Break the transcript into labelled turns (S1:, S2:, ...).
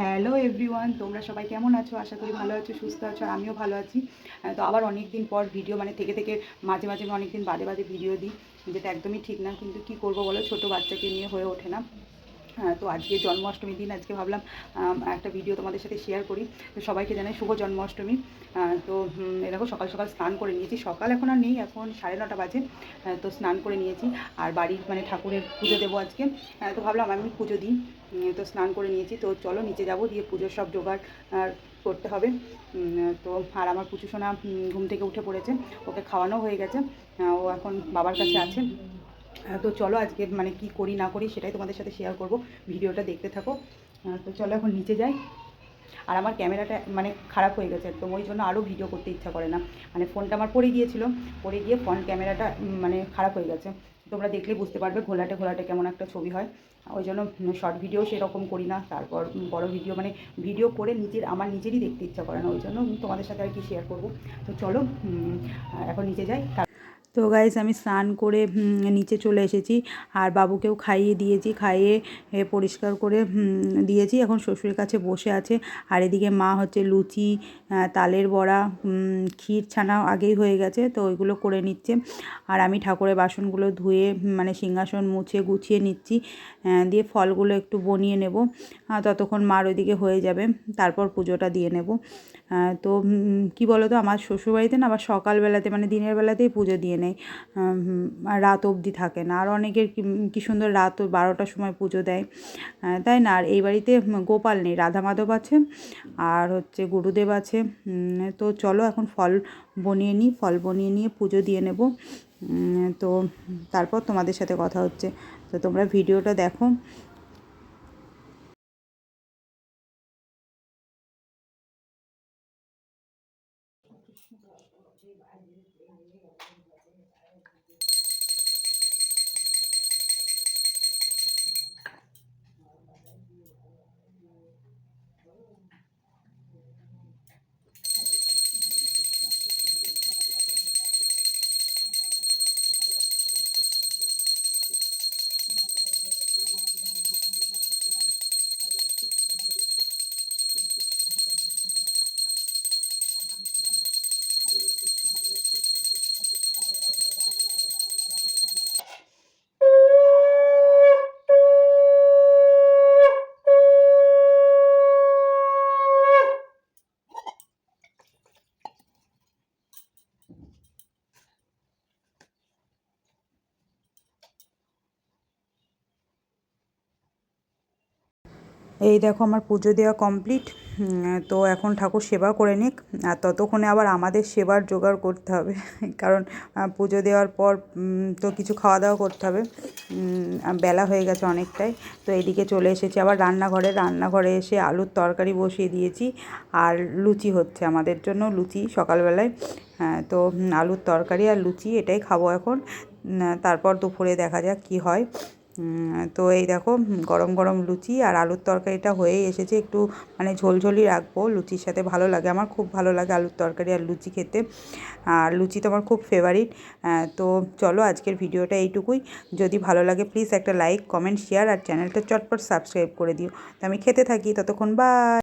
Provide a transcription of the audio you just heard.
S1: Hello everyone তোমরা সবাই কেমন আছো? আশা করি ভালো আছো, সুস্থ আছো, আর আমিও ভালো আছি। তো আবার অনেক দিন পর ভিডিও মানে থেকে থেকে মাঝে মাঝে আমি অনেক দিন বাদে বাদে ভিডিও দিই, যেটা একদমই ঠিক না, কিন্তু কি করব বলো? ছোট বাচ্চাকে নিয়ে হয়ে ওঠে না। তো আজকে জন্মাষ্টমীর দিন, আজকে ভাবলাম একটা ভিডিও তোমাদের সাথে শেয়ার করি। তো সবাইকে জানাই শুভ জন্মাষ্টমী। তো এরকম সকাল সকাল স্নান করে নিয়েছি। সকাল এখন আর নেই, এখন সাড়ে নটা বাজে। তো স্নান করে নিয়েছি। আর বাড়ির মানে ঠাকুরের পুজো দেবো আজকে। তো ভাবলাম আমি পুজো দিই। তো স্নান করে নিয়েছি। তো চলো নিচে যাব, দিয়ে পুজোর সব জোগাড় করতে হবে। তো, আর আমার পুজো সোনা ঘুম থেকে উঠে পড়েছে। ওকে খাওয়ানো হয়ে গেছে। ও এখন বাবার কাছে আছে। তো চলো আজকে মানে কি করি, না করি সেটাই তোমাদের সাথে শেয়ার করব। ভিডিওটা দেখতে থাকো। তো চলো এখন নিচে যাই। আর আমার ক্যামেরাটা মানে খারাপ হয়ে গেছে একদম ওই জন্য আরও ভিডিও করতে ইচ্ছা করে না। মানে ফোনটা আমার পড়ে গিয়েছিল, পড়ে গিয়ে ফোন ক্যামেরাটা মানে খারাপ হয়ে গেছে। তোমরা দেখলে বুঝতে পারবে ঘোলাটে ঘোলাটে কেমন একটা ছবি হয়। ওই জন্য শর্ট ভিডিও সেরকম করি না, তারপর বড় ভিডিও মানে ভিডিও করে নিজের, আমার নিজেরই দেখতে ইচ্ছা করে না, ওই জন্য তোমাদের সাথে আর কি শেয়ার করব। তো চলো এখন নিচে যাই। তো গাইজ আমি স্নান করে নিচে চলে এসেছি। আর বাবুকেও খাইয়ে দিয়েছি, খাইয়ে পরিষ্কার করে দিয়েছি। এখন শ্বশুরের কাছে বসে আছে। আর এদিকে মা হচ্ছে লুচি তালের বড়া ক্ষীর ছানা আগেই হয়ে গেছে, তো ওইগুলো করে নিচ্ছে। আর আমি ঠাকুরের বাসনগুলো ধুয়ে মানে সিংহাসন মুছে গুছিয়ে নিচ্ছি। দিয়ে ফলগুলো একটু বনিয়ে নেব। ততক্ষণ মার ওইদিকে হয়ে যাবে। তারপর পুজোটা দিয়ে নেব। তো কি বলো তো আমার শ্বশুরবাড়িতে না আবার সকালবেলাতে মানে দিনের বেলাতেই পুজো দিয়ে নেয়। আর রাত অবধি থাকে না। আর অনেকের কি সুন্দর রাত বারোটার সময় পুজো দেয় তাই না? আর এই বাড়িতে গোপাল নেই, রাধা মাধব আছে আর হচ্ছে গুরুদেব আছে। তো চলো এখন ফল বনিয়ে নিই, ফল বনিয়ে নিয়ে পুজো দিয়ে নেব। তো তারপর তোমাদের সাথে কথা হচ্ছে। তো তোমরা ভিডিওটা দেখো। এই দেখো আমার পুজো দেওয়া কমপ্লিট তো এখন ঠাকুর সেবা করে নিক, আর ততক্ষণে আবার আমাদের সেবার জোগাড় করতে হবে, কারণ পুজো দেওয়ার পর তো কিছু খাওয়া দাওয়া করতে হবে বেলা হয়ে গেছে অনেকটাই, তো এদিকে চলে এসেছি, আবার রান্নাঘরে রান্নাঘরে এসে আলুর তরকারি বসিয়ে দিয়েছি, আর লুচি হচ্ছে আমাদের জন্য, লুচি সকালবেলায় হ্যাঁ তো আলুর তরকারি আর লুচি এটাই খাব এখন তারপর দুপুরে দেখা যাক কী হয় তো এই দেখো গরম গরম লুচি আর আলুর তরকারিটা হয়েই এসেছে। একটু মানে ঝোলঝোলই রাখব, লুচির সাথে ভালো লাগে। আমার খুব ভালো লাগে আলুর তরকারি আর লুচি খেতে। আর লুচি তো আমার খুব ফেভারিট তো চলো আজকের ভিডিওটা এইটুকুই। যদি ভালো লাগে প্লিজ একটা লাইক কমেন্ট শেয়ার আর চ্যানেলটা চটপট সাবস্ক্রাইব করে দিও। তো আমি খেতে থাকি, ততক্ষণ বাই